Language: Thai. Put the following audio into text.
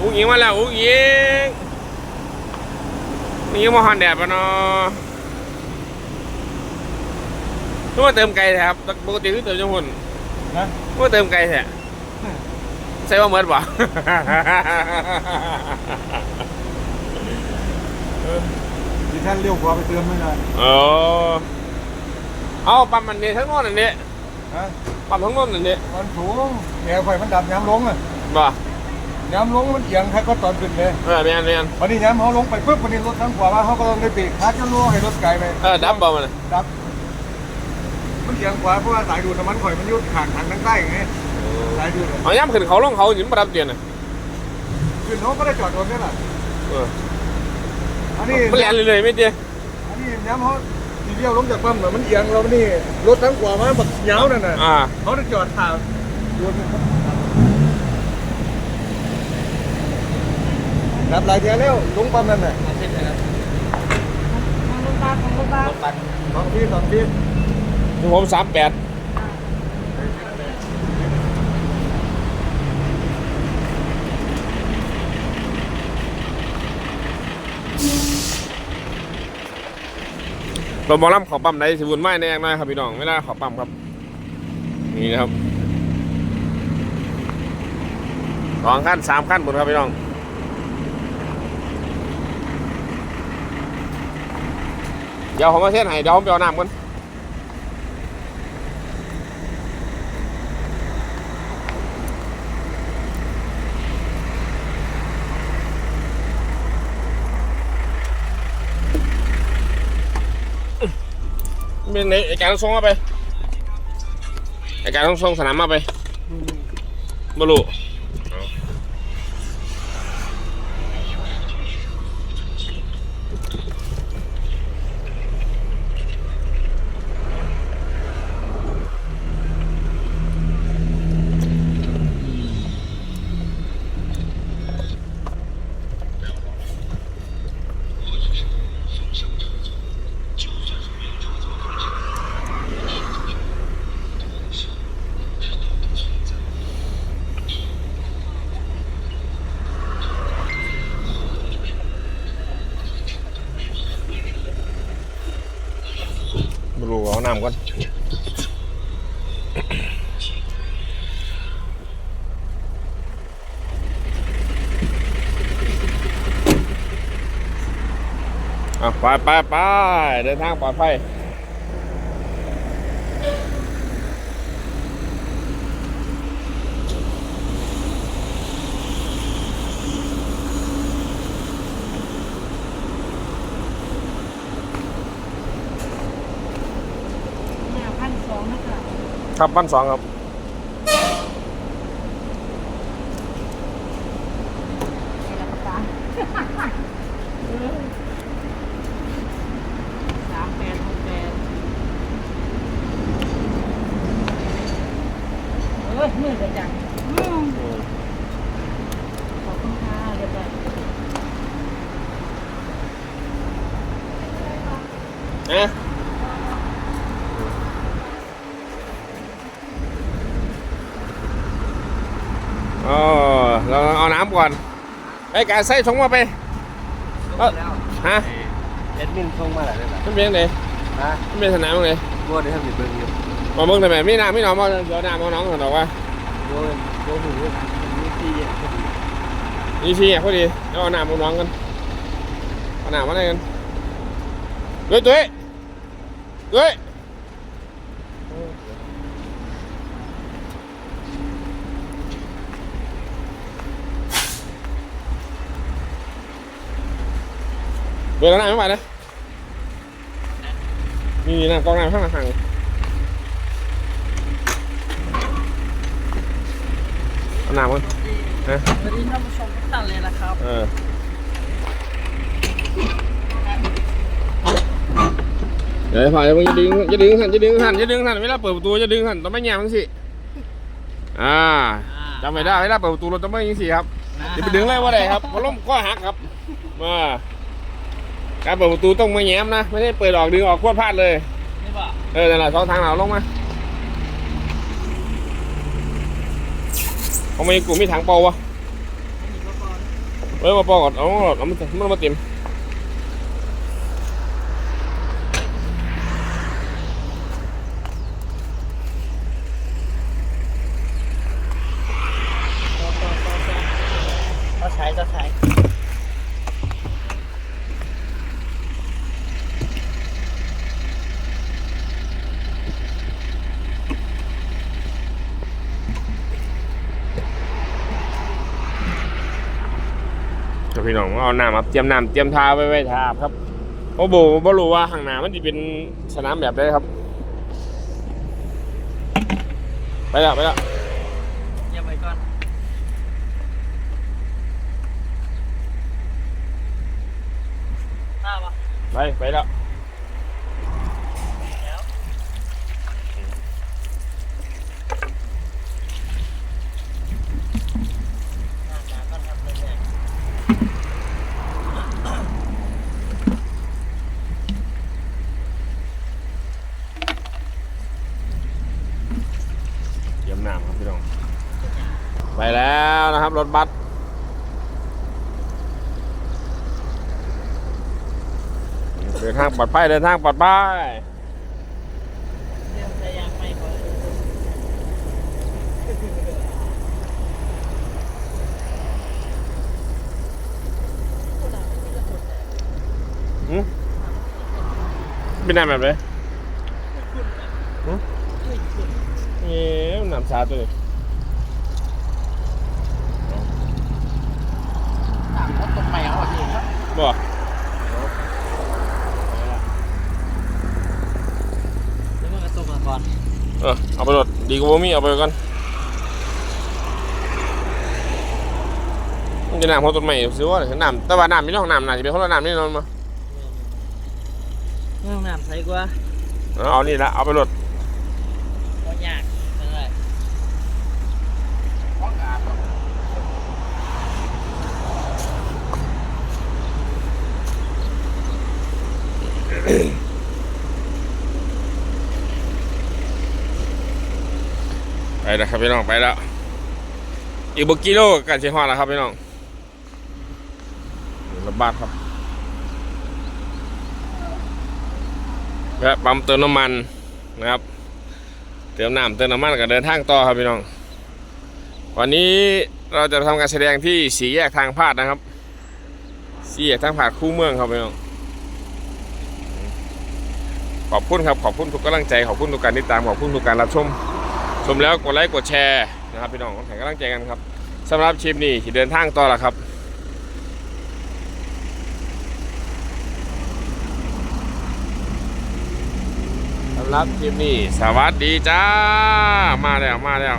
อุ้งอิงมาแล้วอุ้งอิงอุ้งอิงมาฮอนแดดปะเนาะทุกว่าเติมไก่แท้ครับปกติคือเติมจังหุ่นนะทุกว่าเติมไก่แท้ใส่ว่าเหมือนปะดิท่านเลี้ยวขวาไปเติมไม่นานเออเอาปั๊มมันนี่ทั้งโน้นอันนี้ฮะปั๊มทั้งโน้นอันนี้มันสูงแนวไฟมันดับย้ำลงอะบ่ ย้ำลงมันเอียงแค่ก็ตอนขึ้นเลยเออเมียนเมียนวันนี้ย้ำเขาลงไปปุ๊บวันนี้รถทางขวาว่าเขาก็ต้องได้เบรกคัดจะล่วให้รถไกลไปเออดับบ่มันน่ะดับมันเอียงขวาเพราะว่าสายดูดน้ำมันข่อยมันอยุดข้างทางทางใต้ไงสายดูดอะเอาย่ำขึ้นเขาลงเขาหยิบมาดับเตียนน่ะขึ้นเขาก็ได้จอดรถนี่แหละเอออันนี้มันแล่นเลยๆไม่เตี้ยอันนี้ย้ำเขาทีเดียวลงจากปั๊มน่ะมันเอียงเรานี่รถทางขวามาบักเหงานั่นน่ะอ่าเขาจะจอดข่าวร ถรับหลายเทียแล้วลงปั๊มนั่นน่ะของลูกตาของลูกตาสองที่สองที่ผมสามแปดตัวบอลลัมขอปั๊มได้สิบุญไม่แน่นะครับพี่น้องไม่ได้ขอปั๊มครับ นี่นะครับสองขั้นสามขั้นหมดครับพี่น้อง ดี๋ยวผมมาเทสให้เดี๋ยวผมไปเอาน้ำก่อนเป็นไหนไอการส่งมาไปไอการต้องส่งสนามมาไปบลูบลูเอา น้ำก่อนอะไปไปไปเดินทางปลอดภัยเนี่ยพันสองนะคะ ครับบ้านสองครับในราคาสามแปดหกแปดเอ้ยมือเดียวจังอืมขอบคุณค่ะเรียบร้อยนะอ๋อเราเอาน้ำก่อนไอ้การใส่ชงมาไปเอ้าฮะแอดมินส่งมาหลายเลยนะมันเป็นยังไงฮะมันเป็นสนามยังไงบัวได้ทำอยู่เบิ่งอยู่มาเบิ่งแต่แบบมีน้ำมีหนองมาเดี๋ยวน้ำเอาน้องก่อนหรอกว่าบัวบัวหูมีที่อะพอดีนี่ชี้อะพอดีเดี๋ยวเอาน้ำเอาน้องกันเอาน้ำมาอะไรกันเฮ้ยตุ้ยตุ้ย เปิดแล้วน้ำไม่ไหวนะนี่น้ำกองน้ำข้างหลังเอาน้ำกันนะวันนี้ท่านผู้ชมทุกท่านเลยนะครับเออเดี๋ยวผ่านจะดึงจะดึงหันจะดึงหันจะดึงหันเวลาเปิดประตูจะดึงหันต้องไม่แง่ทั้งสิอ่าจำไม่ได้เวลาเปิดประตูเราต้องไม่ยิงสิครับจะไปดึงเลยว่าไดครับพอล้มก็หักครับมา การเปิดประตูต้องไม่แง้มนะ ไม่ได้เปิดออกดึงออกโคตรพลาดเลยนี่ป่ะเออนั่นแหละสองทางเราลงมาเขาไม่กูมีถังเปล่าวะมีอุปกรณ์เอ้ยมาปอกก่อนเอาเอามันมันมาเต็ม เราใช้เราใช้ เดี๋ยวพี่น้องเอาน้ำมาเตรียมน้ำเตรียมทาไว้ไว้ทาครับโอ้โบบ่รู้ว่าข้างหน้ามันจะเป็นสนามแบบได้ครับ ไปแล้วไปแล้วเยี่ยมไปก่อนทราบปะไปไปแล้วแล้วน่าจะก็ทำเลยเนี่ย เตรีย มน้ำครับพี่น้อง ไปแล้วนะครับรถบัสเดินทางปลอดภัยเดินทางปลอดภัยเรื่องพยายามไม่พอหืมเป็นน้ำแบบไหนหืมเอ๊ะน้ำชาตัวนี้ถามว่าต้นไม้เอาเองครับบ่แล้วมันก็ตกมาก่อนเออเอาไปรถดีกว่าบ่มีเอาไปก่อนมันจะน้ำของต้นไม้ซื้อว่าน้ำแต่ว่าน้ำไม่ต้องน้ำน่าจะเป็นคนละน้ำนี่นอนมาเรื่องน้ำใสกว่าเอาเอานี่ละเอาไปรถ ก็ยากเลย ไปแล้วครับ พี่น้องไปแล้ว อีกบกิโลกันเชียงฮอดแล้วครับพี่น้องรถบัสครับแวะปั๊มเติมน้ำมันนะครับ เติมน้ำเติมน้ำมันก็เดินทางต่อครับพี่น้อง วันนี้เราจะทำการแสดงที่สีแยกทางพาดนะครับ สีแยกทางพาดคู่เมืองครับพี่น้อง ขอบคุณครับ ขอบคุณทุกกำลังใจ ขอบคุณทุกการติดตาม ขอบคุณทุกการรับชม ชมแล้วกดไลค์กดแชร์นะครับพี่น้องแข่งกำลังใจกันครับสำหรับชิปนี่เดินทางต่อละครับสำหรับชิปนี้สวัสดีจ้า มาแล้วมาแล้ว